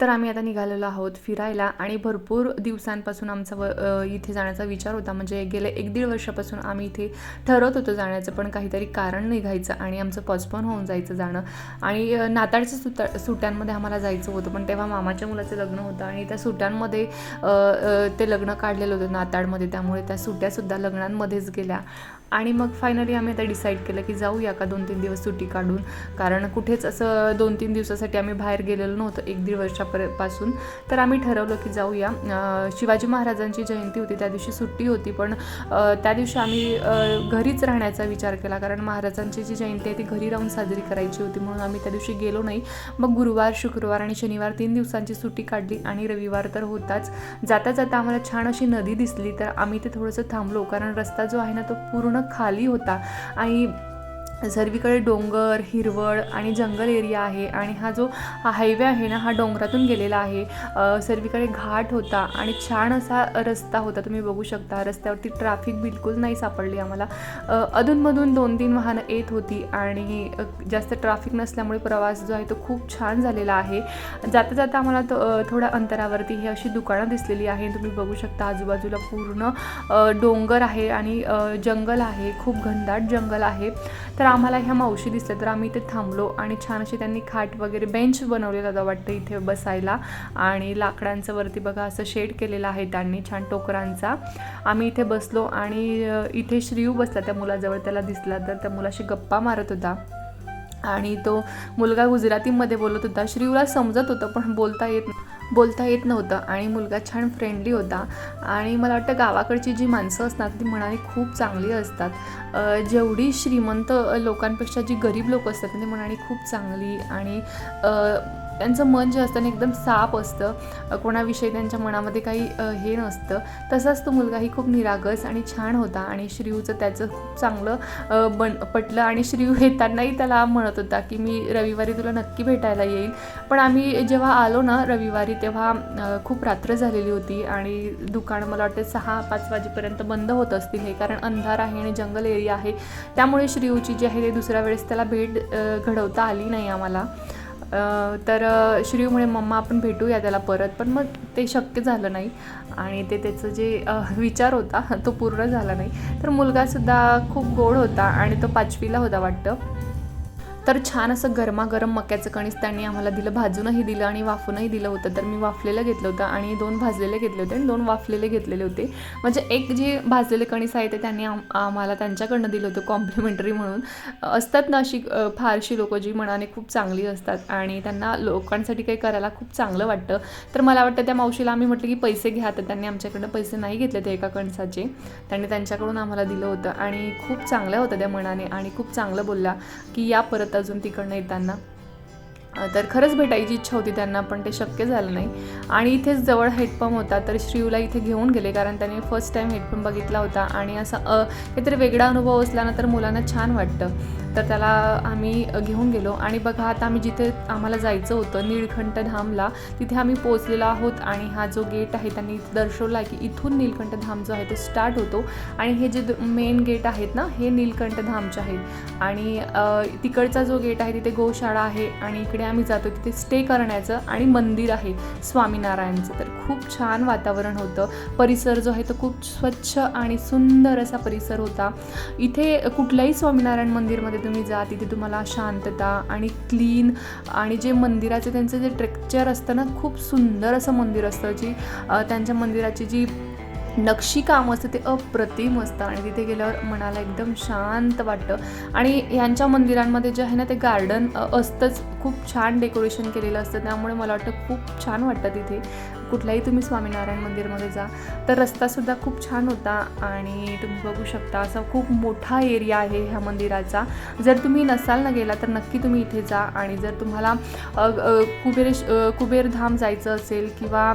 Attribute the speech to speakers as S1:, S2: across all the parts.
S1: तर आम्ही आता निघालेलो आहोत फिरायला आणि भरपूर दिवसांपासून आमचा व इथे जाण्याचा विचार होता. म्हणजे गेले एक दीड वर्षापासून आम्ही इथे ठरवत होतो जाण्याचं पण काहीतरी कारण निघायचं आणि आमचं पॉस्टपोन होऊन जायचं जाणं. आणि नाताळच्या सुट्या सुट्ट्यांमध्ये आम्हाला जायचं होतं पण तेव्हा मामाच्या मुलाचं लग्न होतं आणि त्या सुट्ट्यांमध्ये ते लग्न काढलेलं होतं नाताळमध्ये. त्यामुळे त्या सुट्ट्यासुद्धा लग्नांमध्येच गेल्या. आणि मग फायनली आम्ही आता डिसाईड केलं की जाऊया का दोन तीन दिवस सुट्टी काढून. कारण कुठेच असं दोन तीन दिवसासाठी आम्ही बाहेर गेलेलो नव्हतं एक दीड वर्षापरपासून तर आम्ही ठरवलं की जाऊया. शिवाजी महाराजांची जयंती होती त्या दिवशी सुट्टी होती. पण त्या दिवशी आम्ही घरीच राहण्याचा विचार केला. कारण महाराजांची जी जयंती आहे ती घरी राहून साजरी करायची होती. म्हणून आम्ही त्या दिवशी गेलो नाही. मग गुरुवार शुक्रवार आणि शनिवार तीन दिवसांची सुट्टी काढली आणि रविवार तर होताच. जाता जाता आम्हाला छान अशी नदी दिसली. तर आम्ही ते थोडंसं थांबलो. कारण रस्ता जो आहे ना तो पूर्ण खाली होता. आणि सर्वीकडे डोंगर हिरवळ आणि जंगल एरिया आहे आणि हा जो हायवे आहे ना हा डोंगरातून गेलेला आहे. सर्वीकडे घाट होता आणि छान असा रस्ता होता. तुम्ही बघू शकता रस्त्यावरती ट्रॅफिक बिलकुल नाही सापडली आम्हाला. अधूनमधून दोन तीन वाहनं येत होती आणि जास्त ट्रॅफिक नसल्यामुळे प्रवास जो आहे तो खूप छान झालेला आहे. जाता जाता आम्हाला तो थोड्या अंतरावरती ही अशी दुकानं दिसलेली आहे तुम्ही बघू शकता आजूबाजूला पूर्ण डोंगर आहे आणि जंगल आहे. खूप घनदाट जंगल आहे. तर तर आम्हाला ह्या मावशी दिसल्या तर आम्ही इथे थांबलो आणि छान अशी त्यांनी खाट वगैरे बेंच बनवलेला होता वाटतं इथे बसायला. आणि लाकडांचं वरती बघा असं शेड केलेलं आहे त्यांनी छान टोकरांचा. आम्ही इथे बसलो आणि इथे श्रीयू बसला त्या मुलाजवळ त्याला दिसला तर त्या मुलाशी गप्पा मारत होता. आणि तो मुलगा गुजरातीमध्ये बोलत होता. श्रीयूला समजत होतं पण बोलता येत नाही बोलता येत नव्हतं आणि मुलगा छान फ्रेंडली होता. आणि मला वाटतं गावाकडची जी माणसं असतात ती मनाने खूप चांगली असतात. जेवढी श्रीमंत लोकांपेक्षा जी गरीब लोक असतात ती मनाने खूप चांगली. आणि त्यांचं मन जे असतं ना एकदम साप असतं. कोणाविषयी त्यांच्या मनामध्ये काही हे नसतं. तसाच तो मुलगाही खूप निरागस आणि छान होता आणि श्रीयूचं त्याचं खूप चांगलं बन पटलं आणि श्रीयू येतानाही त्याला म्हणत होता की मी रविवारी तुला नक्की भेटायला येईल. पण आम्ही जेव्हा आलो ना रविवारी तेव्हा खूप रात्र झालेली होती आणि दुकान मला वाटतं सहा पाच वाजेपर्यंत बंद होत असतील हे कारण अंधार आहे आणि जंगल एरिया आहे. त्यामुळे श्रीयूची जी आहे ते दुसऱ्या वेळेस त्याला भेट घडवता आली नाही आम्हाला. तर अ, श्रीयू म्हणे मम्मा आपण भेटूया त्याला परत पण मग ते शक्य झालं नाही. आणि ते त्याचं जे विचार होता तो पूर्ण झाला नाही. तर मुलगासुद्धा खूप गोड होता आणि तो पाचवीला होता वाटतं. तर छान असं गरमागरम मक्याचं कणीस त्यांनी आम्हाला दिलं भाजूनही दिलं आणि वाफूनही दिलं होतं. तर मी वाफलेलं घेतलं होतं आणि दोन भाजलेले घेतले होते आणि दोन वाफलेले घेतलेले होते. म्हणजे एक जे भाजलेले कणीस आहे ते त्यांनी आम आम्हाला त्यांच्याकडनं दिलं होतं कॉम्प्लिमेंटरी म्हणून. असतात ना अशी फारशी लोकं जी मनाने खूप चांगली असतात आणि त्यांना लोकांसाठी काही करायला खूप चांगलं वाटतं. तर मला वाटतं त्या मावशीला आम्ही म्हटलं की पैसे घ्या तर त्यांनी आमच्याकडनं पैसे नाही घेतले ते एका कणसाचे. त्यांनी त्यांच्याकडून आम्हाला दिलं होतं आणि खूप चांगल्या होत्या त्या मनाने आणि खूप चांगलं बोलला की या परत अजून तिकडनं येताना. तर खरंच भेटायची इच्छा होती त्यांना पण ते शक्य झालं नाही. आणि इथेच जवळ हेडपंप होता तर श्रीयूला इथे घेऊन गेले कारण त्याने फर्स्ट टाईम हेडपंप बघितला होता. आणि असा काहीतरी वेगळा अनुभव असला ना तर मुलांना छान वाटतं. तर त्याला आम्ही घेऊन गेलो. आणि बघा आता आम्ही जिथे आम्हाला जायचं होतं नीळकंठ धामला तिथे आम्ही पोचलेलो आहोत. आणि हा जो गेट आहे त्यांनी दर्शवला आहे की इथून नीलकंठ धाम जो आहे तो स्टार्ट होतो. आणि हे जे मेन गेट आहेत ना हे नीलकंठ धामचे आहेत. आणि तिकडचा जो गेट आहे तिथे गोशाळा आहे. आणि इकडे आम्ही जातो तिथे स्टे करण्याचं आणि मंदिर आहे स्वामीनारायणचं. तर खूप छान वातावरण होतं. परिसर जो आहे तो खूप स्वच्छ आणि सुंदर असा परिसर होता. इथे कुठल्याही स्वामीनारायण मंदिरमध्ये तुम्ही जा तिथे तुम्हाला शांतता आणि क्लीन आणि जे मंदिराचं त्यांचं जे ट्रेक्चर असतं ना खूप सुंदर असं मंदिर असतं जी त्यांच्या मंदिराची जी नक्षीकाम असतं ते अप्रतिम असतं आणि तिथे गेल्यावर मनाला एकदम शांत वाटतं. आणि ह्यांच्या मंदिरांमध्ये जे आहे ना ते गार्डन असतंच. खूप छान डेकोरेशन केलेलं असतं त्यामुळे मला वाटतं खूप छान वाटतं तिथे. कुठल्याही तुम्ही स्वामीनारायण मंदिरमध्ये जा. तर रस्तासुद्धा खूप छान होता आणि तुम्ही बघू शकता असा खूप मोठा एरिया आहे ह्या मंदिराचा. जर तुम्ही नसाल ना गेला तर नक्की तुम्ही इथे जा. आणि जर तुम्हाला कुबेरेश कुबेरधाम जायचं असेल किंवा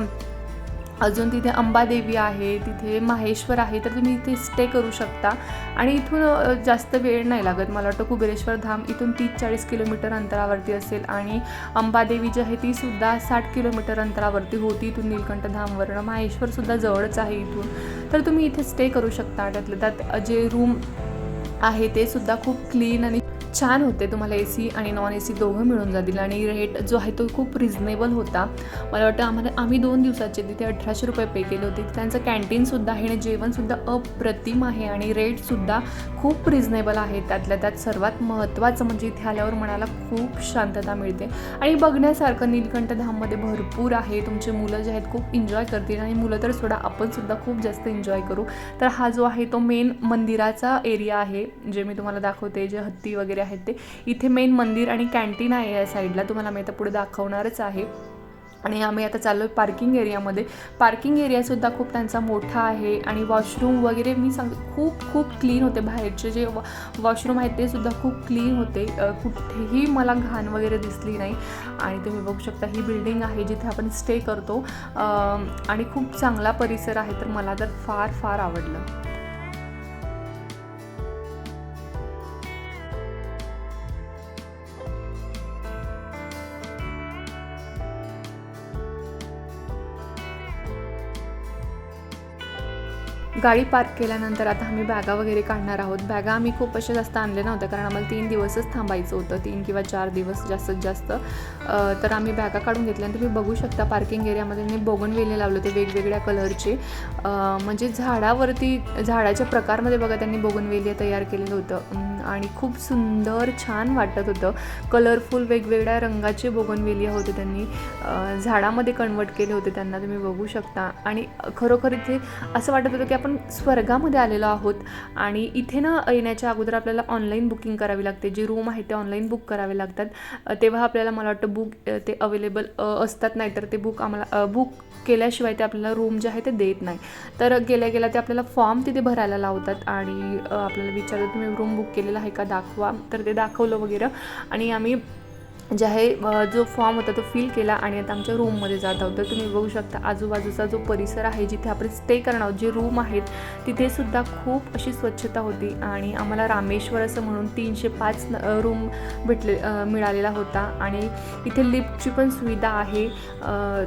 S1: अजून तिथे अंबादेवी आहे तिथे माहेश्वर आहे तर तुम्ही इथे स्टे करू शकता. आणि इथून जास्त वेळ नाही लागत. मला वाटतं कुबेरेश्वर धाम इथून तीस चाळीस किलोमीटर अंतरावरती असेल. आणि अंबादेवी जी आहे ती सुद्धा साठ किलोमीटर अंतरावरती होती. इथून नीलकंठ धामवरनं. माहेश्वरसुद्धा जवळच आहे इथून. तर तुम्ही इथे स्टे करू शकता. त्यातलं त्यात जे रूम आहे ते सुद्धा खूप क्लीन आणि छान होते. तुम्हाला ए सी आणि नॉन ए सी दोघं मिळून जातील. आणि रेट जो आहे तो खूप रिझनेबल होता. मला वाटतं आम्हाला आम्ही दोन दिवसाचे तिथे अठराशे रुपये पे केले होते. त्यांचं कॅन्टीनसुद्धा आहे आणि जेवणसुद्धा अप्रतिम आहे आणि रेटसुद्धा खूप रिझनेबल आहे. त्यातल्या त्यात सर्वात महत्त्वाचं म्हणजे इथे आल्यावर मनाला खूप शांतता मिळते. आणि बघण्यासारखं नीलकंठ धाममध्ये भरपूर आहे. तुमचे मुलं जे आहेत खूप एन्जॉय करतील आणि मुलं तर सोडा आपणसुद्धा खूप जास्त एन्जॉय करू. तर हा जो आहे तो मेन मंदिराचा एरिया आहे जे मी तुम्हाला दाखवते जे हत्ती वगैरे आहेत ते. इथे मेन मंदिर आणि कॅन्टीन आहे या साईडला तुम्हाला मी आता पुढे दाखवणारच आहे. आणि आम्ही आता चाललो आहे पार्किंग एरियामध्ये पार्किंग एरियासुद्धा खूप त्यांचा मोठा आहे आणि वॉशरूम वगैरे मी सांग खूप खूप क्लीन होते. बाहेरचे जे वॉ वॉशरूम आहेत ते सुद्धा खूप क्लीन होते. कुठेही मला घाण वगैरे दिसली नाही. आणि तुम्ही बघू शकता ही बिल्डिंग आहे जिथे आपण स्टे करतो. आणि खूप चांगला परिसर आहे तर मला तर फार फार आवडलं. गाडी पार्क केल्यानंतर आता आम्ही बॅगा वगैरे काढणार आहोत. बॅगा आम्ही खूप असे जास्त आणल्या नव्हत्या कारण आम्हाला तीन दिवसच थांबायचं होतं. तीन किंवा चार दिवस जास्तीत जास्त. तर आम्ही बॅगा काढून घेतल्या. तुम्ही बघू शकता पार्किंग एरियामध्ये मी बोगन वेले लावले होते वेगवेगळ्या कलरचे म्हणजे झाडावरती झाडाच्या प्रकारमध्ये बघा त्यांनी बोगनवेली तयार केलेलं होतं. आणि खूप सुंदर छान वाटत होतं. कलरफुल वेगवेगळ्या रंगाचे बोगनवेलिया होते त्यांनी. झाडामध्ये कन्वर्ट केले होते त्यांना तुम्ही बघू शकता. आणि खरोखर इथे असं वाटत होतं की आपण स्वर्गामध्ये आलेलो आहोत. आणि इथे ना येण्याच्या अगोदर आपल्याला ऑनलाईन बुकिंग करावी लागते. जे रूम आहे ते ऑनलाईन बुक करावे लागतात. तेव्हा आपल्याला मला वाटतं बुक ते अवेलेबल असतात. नाही तर ते बुक आम्हाला बुक केल्याशिवाय ते आपल्याला रूम जे आहे ते देत नाही. तर गेल्या गेल्या ते आपल्याला फॉर्म तिथे भरायला लावतात. आणि आपल्याला विचारतात तुम्ही रूम बुक केली केलेला आहे का दाखवा. तर ते दाखवलं वगैरे. आणि आम्ही जे आहे जो फॉर्म होता तो फिल केला आणि आता आमच्या रूममध्ये जात आहोत. तर तुम्ही बघू शकता आजूबाजूचा जो परिसर आहे जिथे आपण स्टे करणार आहोत जे रूम आहेत तिथे सुद्धा खूप अशी स्वच्छता होती. आणि आम्हाला रामेश्वर असं म्हणून तीनशे पाच रूम भेटले मिळालेला होता. आणि इथे लिफ्टची पण सुविधा आहे.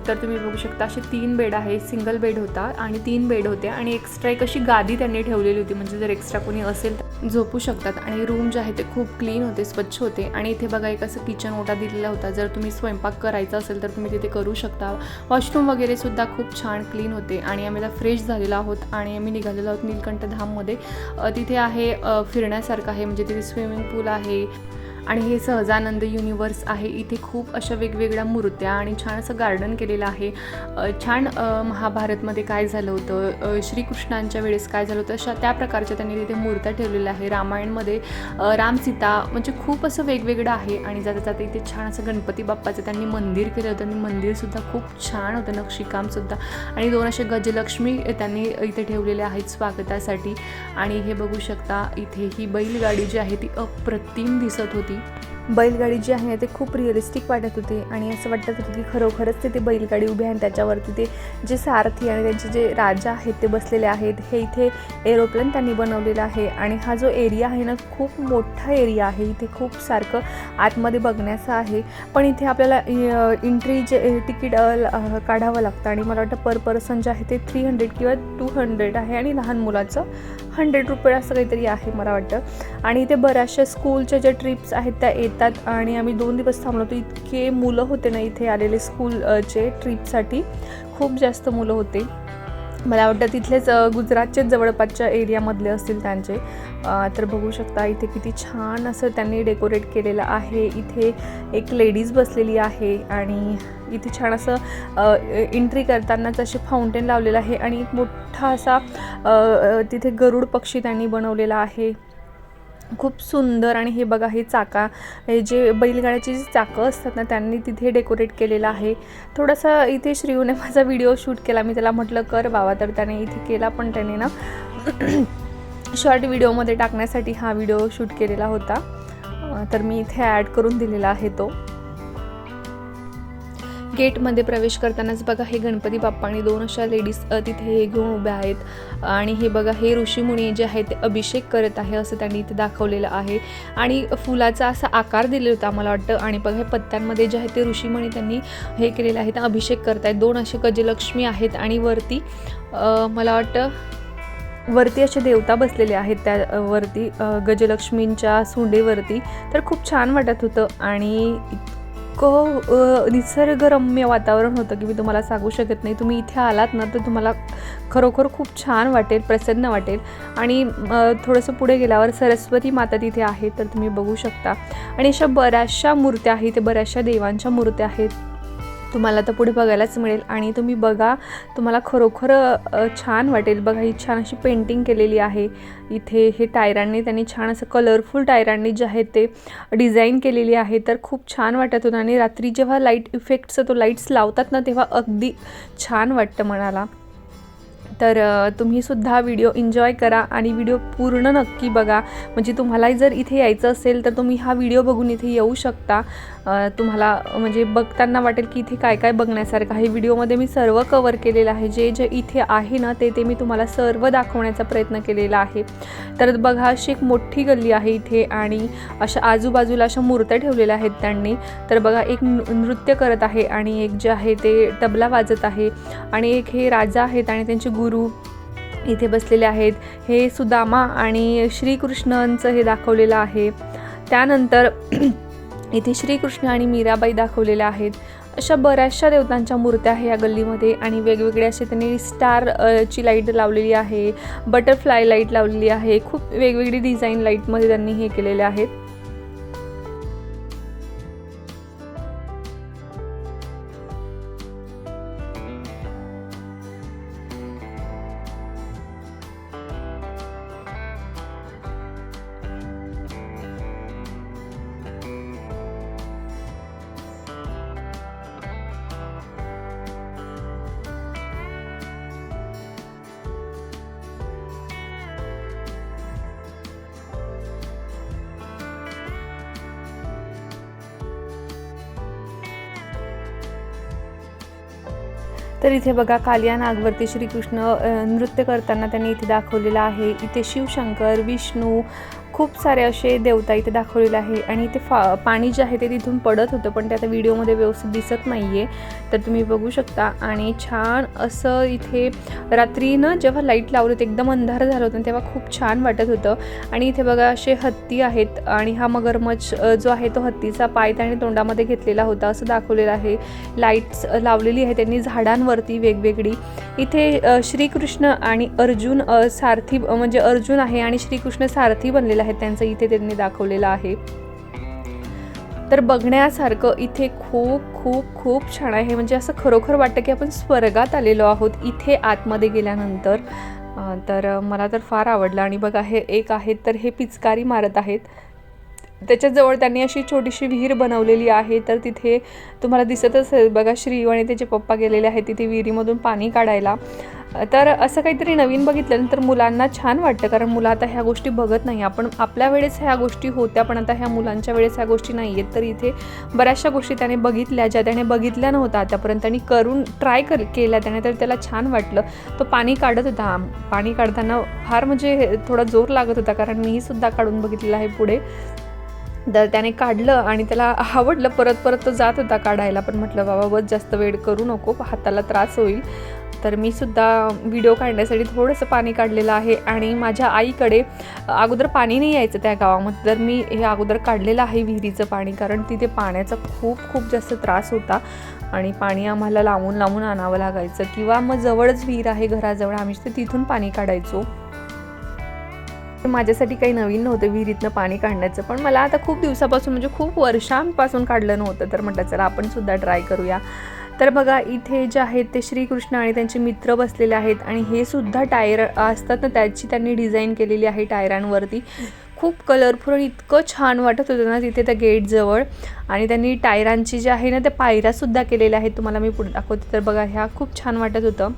S1: तर तुम्ही बघू शकता असे तीन बेड आहे सिंगल बेड होता आणि तीन बेड होते. आणि एक्स्ट्रा एक अशी गादी त्यांनी ठेवलेली होती. म्हणजे जर एक्स्ट्रा कोणी असेल तर झोपू शकतात आणि रूम जे आहे ते खूप क्लीन होते स्वच्छ होते. आणि इथे बघा एक असं किचन ओटा दिलेला होता. जर तुम्ही स्वयंपाक करायचा असेल तर तुम्ही तिथे करू शकता. वॉशरूम वगैरे सुद्धा खूप छान क्लीन होते आणि आम्ही आता फ्रेश झालेलो आहोत आणि आम्ही निघालेलो आहोत नीलकंठ धाममध्ये तिथे आहे फिरण्यासारखं आहे. म्हणजे तिथे स्विमिंग पूल आहे. आणि हे सहजानंद युनिवर्स आहे. इथे खूप अशा वेगवेगळ्या मूर्त्या आणि छान असं गार्डन केलेलं आहे. छान महाभारतमध्ये काय झालं होतं? श्रीकृष्णांच्या वेळेस काय झालं होतं? अशा त्या प्रकारच्या त्यांनी तिथे मूर्त्या ठेवलेल्या आहे रामायणमध्ये रामसीता राम सीता म्हणजे खूप असं वेगवेगळं आहे आणि जाता जाता इथे छान असं गणपती बाप्पाचं त्यांनी मंदिर केलं होतं आणि मंदिरसुद्धा खूप छान होतं. नक्षीकामसुद्धा आणि दोन असे गजलक्ष्मी त्यांनी इथे ठेवलेले आहेत स्वागतासाठी. आणि हे बघू शकता इथे ही बैलगाडी जी आहे ती अप्रतिम दिसत होती. बैलगाडी जी आहे ते खूप रिअलिस्टिक वाटत होती आणि असं वाटत होतं की खरोखरच तिथे बैलगाडी उभी आहे आणि त्याच्यावरती ते जे सारथी आणि त्यांचे जे राजा आहेत ते बसलेले आहेत हे इथे एरोप्लेन त्यांनी बनवलेलं आहे आणि हा जो एरिया आहे ना खूप मोठा एरिया आहे. इथे खूप सारखं आतमध्ये बघण्याचं आहे. पण इथे आपल्याला एंट्री जे तिकीट काढावं लागतं आणि मला वाटतं पर पर्सन जे आहे ते थ्री हंड्रेड किंवा टू हंड्रेड आहे आणि लहान मुलाचं हंड्रेड रुपये असं काहीतरी आहे मला वाटतं. आणि इथे बऱ्याचशा स्कूलच्या ज्या ट्रिप्स आहेत त्या येतात आणि आम्ही दोन दिवस थांबलो होतो. इतके मुलं होते ना इथे आलेले स्कूलचे ट्रिपसाठी. खूप जास्त मुलं होते. मला वाटतं तिथलेच गुजरातचेच जवळपासच्या एरियामधले असतील त्यांचे. तर बघू शकता इथे किती छान असं त्यांनी डेकोरेट केलेलं आहे. इथे एक लेडीज बसलेली आहे आणि इथे छान असं एंट्री करतानाच असे फाउंटेन लावलेलं आहे आणि एक मोठा असा तिथे गरुड पक्षी त्यांनी बनवलेला आहे. खूप सुंदर आणि हे बघा हे चाका हे जे बैलगाड्याची जी चाकं असतात ना त्यांनी तिथे डेकोरेट केलेलं आहे. थोडासा इथे श्रीयूने माझा व्हिडिओ शूट केला मी त्याला म्हटलं कर बाबा तर त्याने इथे केला पण त्याने ना शॉर्ट व्हिडिओमध्ये टाकण्यासाठी हा व्हिडिओ शूट केलेला होता. तर मी इथे ॲड करून दिलेला आहे तो. गेटमध्ये प्रवेश करतानाच बघा हे गणपती बाप्पा आणि दोन अशा लेडीज तिथे हे घेऊन उभ्या आहेत. आणि हे बघा हे ऋषीमुनी जे आहे ते अभिषेक करत आहे असं त्यांनी इथे दाखवलेलं आहे. आणि फुलाचा असा आकार दिलेला होता मला वाटतं. आणि बघा हे पत्त्यांमध्ये जे आहे ते ऋषीमुनी त्यांनी हे केलेलं आहे. ते अभिषेक आहेत दोन असे गजलक्ष्मी आहेत आणि वरती मला वाटतं वरती असे देवता बसलेले आहेत. त्या वरती गजलक्ष्मींच्या सुंडेवरती. तर खूप छान वाटत होतं आणि इतकं निसर्गरम्य वातावरण होतं की मी तुम्हाला सांगू शकत नाही. तुम्ही इथे आलात ना तर तुम्हाला खरोखर खूप छान वाटेल प्रसन्न वाटेल. आणि थोडंसं पुढे गेल्यावर सरस्वती माता तिथे आहे तर तुम्ही बघू शकता. आणि अशा बऱ्याचशा मूर्त्या आहेत बऱ्याचशा देवांच्या मूर्त्या आहेत. तुम्हाला तर पुढे बघायलाच मिळेल. आणि तुम्ही बघा तुम्हाला खरोखर छान वाटेल. बघा ही छान अशी पेंटिंग केलेली आहे. इथे हे टायरांनी त्यांनी छान असं कलरफुल टायरांनी जे आहे ते डिझाईन केलेली आहे. तर खूप छान वाटत होतं. आणि रात्री जेव्हा लाइट इफेक्टचं तो लाईट्स लावतात ना तेव्हा अगदी छान वाटतं मनाला. तर तुम्हीसुद्धा व्हिडिओ एन्जॉय करा. आणि व्हिडिओ पूर्ण नक्की बघा. म्हणजे तुम्हालाही जर इथे यायचं असेल तर तुम्ही हा व्हिडिओ बघून इथे येऊ शकता. तुम्हाला म्हणजे बघताना वाटेल की इथे काय काय बघण्यासारखं आहे. व्हिडिओमध्ये मी सर्व कवर केलेलं आहे. जे जे इथे आहे ना ते ते मी तुम्हाला सर्व दाखवण्याचा प्रयत्न केलेला आहे. तर बघा अशी एक मोठी गल्ली आहे इथे आणि अशा आजूबाजूला अशा मूर्त्या ठेवलेल्या आहेत त्यांनी. तर बघा एक नृ- नृत्य करत आहे आणि एक जे आहे ते तबला वाजत आहे आणि एक हे राजा आहेत आणि त्यांचे गुरु इथे बसलेले आहेत. हे सुदामा आणि श्रीकृष्णांचं हे दाखवलेलं आहे. त्यानंतर इथे श्रीकृष्ण आणि मीराबाई दाखवलेल्या आहेत. अशा बऱ्याचशा देवतांच्या मूर्त्या आहे या गल्लीमध्ये आणि वेगवेगळे असे त्यांनी स्टार ची लाइट लावलेली आहे बटरफ्लाय लाइट लावलेली आहे खूप वेगवेगळी डिझाईन लाईटमध्ये त्यांनी हे केलेले आहेत. तर इथे बघा कालिया नागवरती श्रीकृष्ण नृत्य करताना त्यांनी इथे दाखवलेलं आहे. इथे शिवशंकर विष्णू खूप सारे असे देवता इथे दाखवलेले आहे. आणि ते फा पाणी जे आहे ते तिथून पडत होतं पण ते आता व्हिडिओमध्ये व्यवस्थित दिसत नाही आहे तर तुम्ही बघू शकता. आणि छान असं इथे रात्रीनं जेव्हा लाइट लावली होती एकदम अंधार झालं होतं तेव्हा खूप छान वाटत होतं. आणि इथे बघा असे हत्ती आहेत आणि हा मगरमच्छ जो आहे तो हत्तीचा पाय त्याने तोंडामध्ये घेतलेला होता असं दाखवलेलं आहे. लाईट्स लावलेली आहे त्यांनी झाडांवरती वेगवेगळी. इथे श्रीकृष्ण आणि अर्जुन सारथी म्हणजे अर्जुन आहे आणि श्रीकृष्ण सारथी बनलेला आहेत त्यांचं इथे त्यांनी दाखवलेलं आहे. तर बघण्यासारखं इथे खूप खूप खूप छान आहे. म्हणजे असं खरोखर वाटतं की आपण स्वर्गात आलेलो आहोत इथे आतमध्ये गेल्यानंतर. तर मला तर फार आवडलं. आणि बघा हे एक आहेत तर हे पिचकारी मारत आहेत. त्याच्याजवळ त्यांनी अशी छोटीशी विहीर बनवलेली आहे तर तिथे तुम्हाला दिसत असेल बघा श्रीव आणि त्याचे पप्पा गेलेले आहेत तिथे विहिरीमधून पाणी काढायला. तर असं काहीतरी नवीन बघितल्यानंतर मुलांना छान वाटतं कारण मुलं आता ह्या गोष्टी बघत नाही. आपण आपल्या वेळेस ह्या गोष्टी होत्या पण आता ह्या मुलांच्या वेळेस ह्या गोष्टी नाही आहेत. तर इथे बऱ्याचशा गोष्टी त्याने बघितल्या ज्या त्याने बघितल्या नव्हत्या आतापर्यंत आणि करून ट्राय कर केल्या त्याने तर त्याला छान वाटलं. तो पाणी काढत होता. पाणी काढताना फार म्हणजे थोडा जोर लागत होता कारण मीही सुद्धा काढून बघितलेला आहे पुढे. तर त्याने काढलं आणि त्याला आवडलं परत परत तो जात होता काढायला. पण म्हटलं बाबा बस जास्त वेळ करू नको हाताला त्रास होईल. तर मी सुद्धा व्हिडिओ काढण्यासाठी थोडंसं पाणी काढलेलं आहे आणि माझ्या आईकडे अगोदर पाणी नाही यायचं त्या गावामध्ये. तर मी हे अगोदर काढलेलं आहे विहिरीचं पाणी कारण तिथे पाण्याचा खूप खूप जास्त त्रास होता आणि पाणी आम्हाला लावून लावून आणावं लागायचं. किंवा मग जवळच विहीर आहे घराजवळ आम्ही ते तिथून पाणी काढायचो. माझ्यासाठी काही नवीन नव्हतं विहिरीतनं पाणी काढण्याचं. पण मला आता खूप दिवसापासून म्हणजे खूप वर्षांपासून काढलं नव्हतं. तर म्हटलं चला आपण सुद्धा ट्राय करूया. तर बघा इथे जे आहेत ते श्रीकृष्ण आणि त्यांचे मित्र बसलेले आहेत. आणि हे सुद्धा टायर असतात ना त्याची त्यांनी डिझाईन केलेली आहे टायरांवरती. खूप कलरफुल आणि इतकं छान वाटत होतं ना तिथे त्या गेटजवळ आणि त्यांनी टायरांची जे आहे ना त्या पायऱ्यासुद्धा केलेल्या आहेत. तुम्हाला मी पुढे दाखवते. तर बघा ह्या खूप छान वाटत होतं.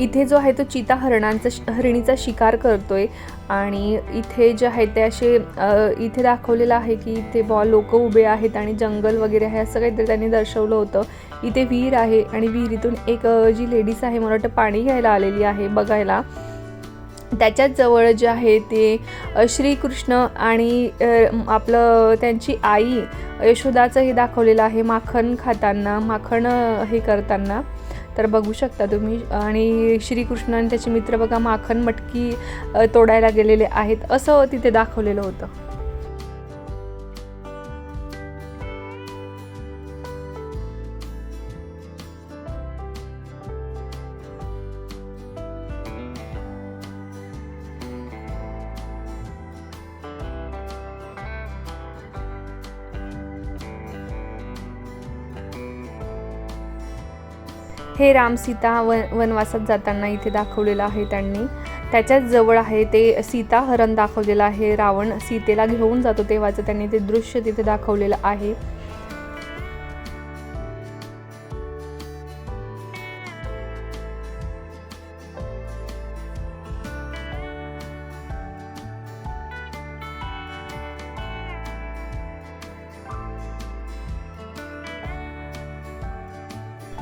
S1: इथे जो आहे तो चिता हरणांचा शि- हरिणीचा शिकार करतोय आणि इथे जे आहे ते असे इथे दाखवलेलं आहे की इथे बॉ लोक उभे आहेत आणि जंगल वगैरे आहे असं काहीतरी त्यांनी दर्शवलं होतं. इथे विहीर आहे आणि विहिरीतून एक जी लेडीज आहे मला वाटतं पाणी घ्यायला आलेली आहे बघायला. त्याच्याच जवळ जे आहे ते श्रीकृष्ण आणि आपलं त्यांची आई यशोदाचं हे दाखवलेलं आहे माखण खाताना माखण हे करताना. तर बघू शकता तुम्ही. आणि श्रीकृष्ण आणि त्याचे मित्र बघा माखण मटकी तोडायला गेलेले आहेत. असं तिथे दाखवलेलं होतं. हे राम सीता वन वनवासात जाताना इथे दाखवलेलं आहे त्यांनी. त्याच्याच जवळ आहे ते सीता हरण दाखवलेलं आहे. रावण सीतेला घेऊन जातो तेव्हाचं त्यांनी ते दृश्य तिथे दाखवलेलं आहे.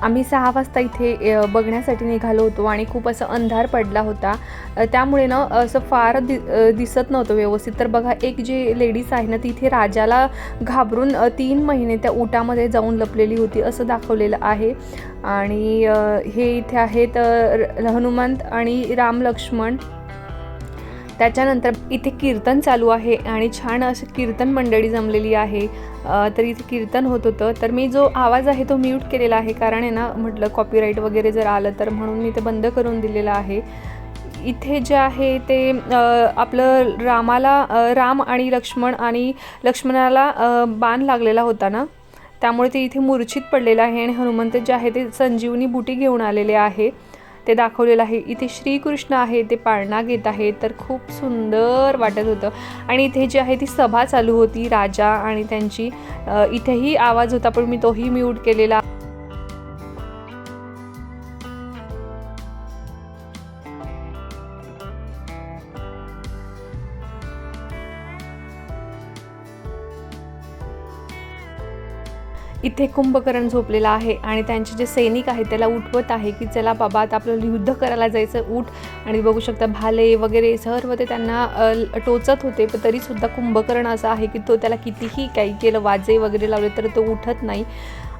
S1: आम्ही सहा वाजता इथे बघण्यासाठी निघालो होतो आणि खूप असं अंधार पडला होता. त्यामुळे ना असं फार दि दिसत नव्हतं व्यवस्थित. तर बघा एक जी लेडीज आहे ना तिथे राजाला घाबरून तीन महिने त्या उटामध्ये जाऊन लपलेली होती असं दाखवलेलं आहे. आणि हे इथे आहेत र- हनुमंत आणि राम लक्ष्मण. त्याच्यानंतर इथे कीर्तन चालू आहे आणि छान असं कीर्तन मंडळी जमलेली आहे. तर इथे कीर्तन होत होतं. तर मी जो आवाज आहे तो म्यूट केलेला आहे. कारण आहे ना म्हटलं कॉपीराईट वगैरे जर आलं तर म्हणून मी ते बंद करून दिलेलं आहे. इथे जे आहे ते आपलं रामाला राम आणि लक्ष्मण आणि लक्ष्मणाला बाण लागलेला होता ना? त्यामुळे ते इथे मूर्छित पडलेलं आहे आणि हनुमंत जे आहे ते संजीवनी बुटी घेऊन आलेले आहे. ते दाखवलेलं आहे. इथे श्रीकृष्ण आहे ते पाळणा घेत आहे तर खूप सुंदर वाटत होतं. आणि इथे जी आहे ती सभा चालू होती राजा आणि त्यांची इथेही आवाज होता पण मी तोही म्यूट केलेला. इथे कुंभकर्ण झोपलेला आहे आणि त्यांचे जे सैनिक आहेत त्याला उठवत आहे की चला बाबा आता आपल्याला युद्ध करायला जायचं उठ. आणि बघू शकता भाले वगैरे सर्व ते त्यांना टोचत होते पण तरीसुद्धा कुंभकर्ण असा आहे की तो त्याला कितीही काही केलं वाजे वगैरे लावले तर तो उठत नाही.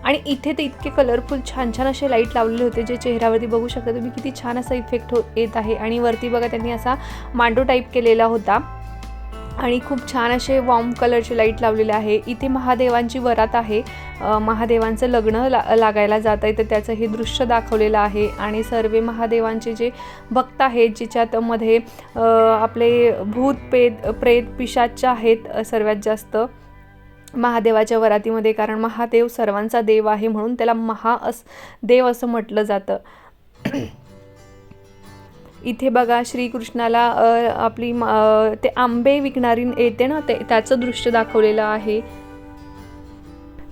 S1: आणि इथे ते इतके कलरफुल छान छान असे लाइट लावलेले होते जे चेहऱ्यावरती बघू शकता तुम्ही किती छान असा इफेक्ट हो येत आहे. आणि वरती बघा त्यांनी असा मांडो टाईप केलेला होता. आणि खूप छान असे वॉर्म कलरचे लाइट लावलेले आहे. इथे महादेवांची वरात आहे. महादेवांचं लग्न ला लागायला जात आहे. तर त्याचं हे दृश्य दाखवलेलं आहे. आणि सर्व महादेवांचे जे भक्त आहेत जिच्यात मध्ये आपले भूत पेत प्रेत पिशाच आहेत सर्वात जास्त महादेवाच्या वरातीमध्ये. कारण महादेव सर्वांचा देव आहे म्हणून त्याला महा अस देव असं म्हटलं जातं. इथे बघा श्रीकृष्णाला आपली ते आंबे विकणारी येते ना ते त्याचं दृश्य दाखवलेलं आहे.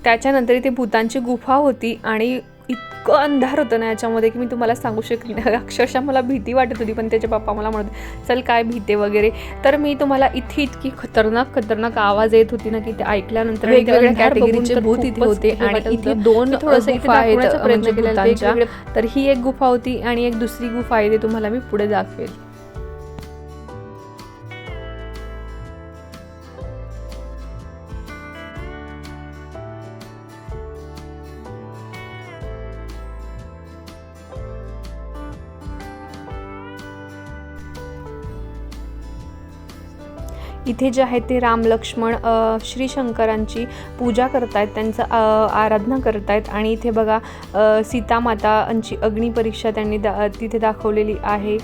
S1: त्याच्यानंतर इथे भूतांची गुफा होती आणि इतकं अंधार होतं ना याच्यामध्ये की मी तुम्हाला सांगू शकत नाही. अक्षरशः मला भीती वाटत होती पण त्याचे पप्पा मला म्हणत चल काय भीते वगैरे? तर मी तुम्हाला इथे इतकी खतरनाक खतरनाक आवाज येत होती ना की ते ऐकल्यानंतर आणि ते
S2: वेगवेगळ्या
S1: अंधार बघून
S2: category चे
S1: तर
S2: भूत इथे
S1: खूपच
S2: होते आणि इथे. दोन
S1: थोडंसं इथे दाखवण्याचा प्रयत्न
S2: म्हणजे
S1: केला. तर ही एक गुफा होती आणि एक दुसरी गुफा आहे ते तुम्हाला मी पुढे दाखवेल. इथे जे आहे ते राम लक्ष्मण श्री शंकरांची पूजा करतायत त्यांचं आराधना करतायत आणि इथे बघा सीतामातांची सीता अग्निपरीक्षा त्यांनी दा तिथे दाखवलेली आहे.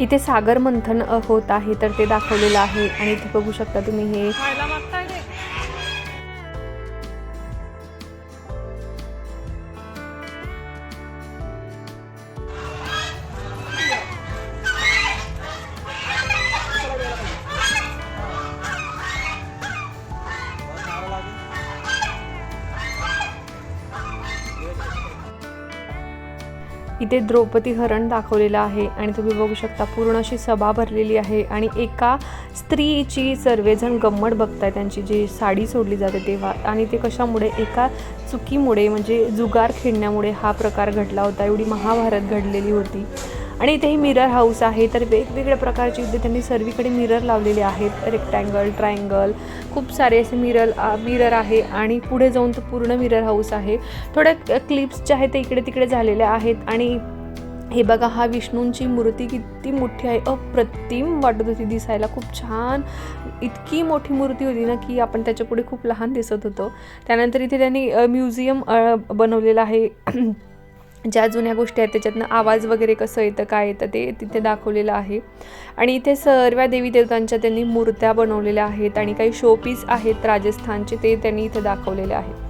S1: इथे सागर मंथन होत आहे तर ते दाखवलेलं आहे. आणि इथे बघू शकता तुम्ही हे इथे द्रौपदी हरण दाखवलेलं आहे आणि तुम्ही बघू शकता पूर्ण अशी सभा भरलेली आहे आणि एका स्त्रीची सर्वजण गंमत बघताय त्यांची जी साडी सोडली जाते तेव्हा. आणि ते कशामुळे? एका चुकीमुळे म्हणजे जुगार खेळण्यामुळे हा प्रकार घडला होता. एवढी महाभारत घडलेली होती. आणि इथेही मिरर हाऊस आहे. तर वेगवेगळ्या प्रकारचे इथे त्यांनी सर्वीकडे मिरर लावलेले आहेत. रेक्टँगल ट्रायंगल खूप सारे असे मिरर मिरर आहे. आणि पुढे जाऊन तर पूर्ण मिरर हाऊस आहे. थोड्या क्लिप्स जे आहेत ते इकडे तिकडे झालेल्या आहेत. आणि हे बघा हा विष्णूंची मूर्ती किती मोठी आहे. अप्रतिम वाटत होती दिसायला. खूप छान इतकी मोठी मूर्ती होती ना की आपण त्याच्यापुढे खूप लहान दिसत होतो. त्यानंतर इथे त्यांनी म्युझियम बनवलेलं आहे. ज्या जुन्या गोष्टी आहेत त्याच्यातनं आवाज वगैरे कसं येतं काय येतं ते तिथे दाखवलेलं आहे. आणि इथे सर्व देवी देवतांच्या त्यांनी मूर्त्या बनवलेल्या आहेत आणि काही शोपीस आहेत राजस्थानचे ते त्यांनी इथे दाखवलेले आहेत.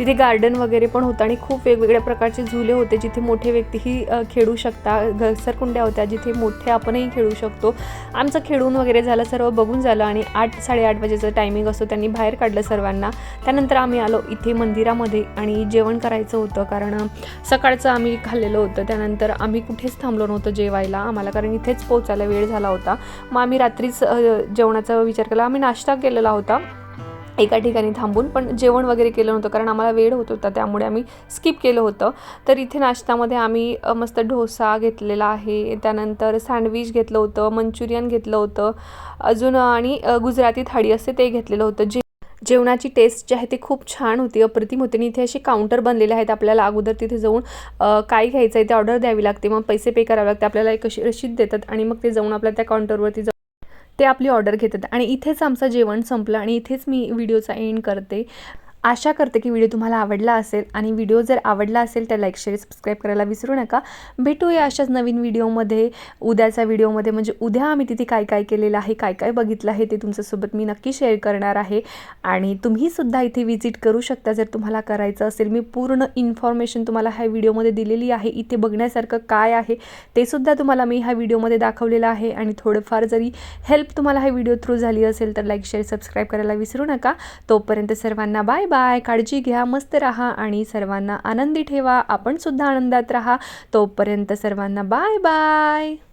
S1: तिथे गार्डन वगैरे पण होतं आणि खूप वेगवेगळ्या प्रकारचे झुले होते जिथे मोठे व्यक्तीही खेळू शकता. घसरकुंड्या होत्या जिथे मोठे आपणही खेळू शकतो. आमचं खेळून वगैरे झालं सर्व बघून झालं आणि आठ साडेआठ वाजेचं टायमिंग असतो त्यांनी बाहेर काढलं सर्वांना. त्यानंतर आम्ही आलो इथे मंदिरामध्ये आणि जेवण करायचं होतं कारण सकाळचं आम्ही खाल्लेलं होतं. त्यानंतर आम्ही कुठेच थांबलो नव्हतं जेवायला आम्हाला कारण इथेच पोहोचायला वेळ झाला होता. मग आम्ही रात्रीच जेवणाचा विचार केला. आम्ही नाश्ता केलेला होता. एका ठिकाणी थांबून पण जेवण वगैरे केलं नव्हतं कारण आम्हाला वेळ होत होता त्यामुळे आम्ही स्किप केलं होतं. तर इथे नाश्त्यामध्ये आम्ही मस्त डोसा घेतलेला आहे त्यानंतर सँडविच घेतलं होतं मंचुरियन घेतलं होतं अजून आणि गुजराती थाळी असते ते घेतलेलं होतं. जे जेवणाची टेस्ट जी आहे ती खूप छान होती अप्रतिम होती. आणि इथे असे काउंटर बनलेले आहेत आपल्याला अगोदर तिथे जाऊन काय घ्यायचं आहे ते ऑर्डर द्यावी लागते मग पैसे पे करावे लागते आपल्याला एक अशी रशीद देतात आणि मग ते जाऊन आपल्या त्या काउंटरवरती जाऊन ते आपली ऑर्डर घेतात. आणि इथेच आमचं जेवण संपलं आणि इथेच मी व्हिडिओचा एंड करते. आशा करते की व्हिडिओ तुम्हाला आवडला असेल आणि व्हिडिओ जर आवडला असेल तर लाईक शेअर सबस्क्राईब करायला विसरू नका. भेटूया अशाच नवीन व्हिडिओमध्ये. उद्याच्या व्हिडिओमध्ये म्हणजे उद्या आम्ही तिथे काय काय केलेलं आहे काय काय बघितलं आहे ते तुमच्यासोबत मी नक्की शेअर करणार आहे. आणि तुम्हीसुद्धा इथे व्हिजिट करू शकता जर तुम्हाला करायचं असेल. मी पूर्ण इन्फॉर्मेशन तुम्हाला ह्या व्हिडिओमध्ये दिलेली आहे. इथे बघण्यासारखं काय आहे ते सुद्धा तुम्हाला मी ह्या व्हिडिओमध्ये दाखवलेलं आहे. आणि थोडंफार जरी हेल्प तुम्हाला ह्या व्हिडिओ थ्रू झाली असेल तर लाईक शेअर सबस्क्राईब करायला विसरू नका. तोपर्यंत सर्वांना बाय. बाय काळजी घ्या मस्त राहा आणि सर्वांना आनंदी ठेवा. आपण सुद्धा आनंदात राहा. तोपर्यंत सर्वांना बाय बाय.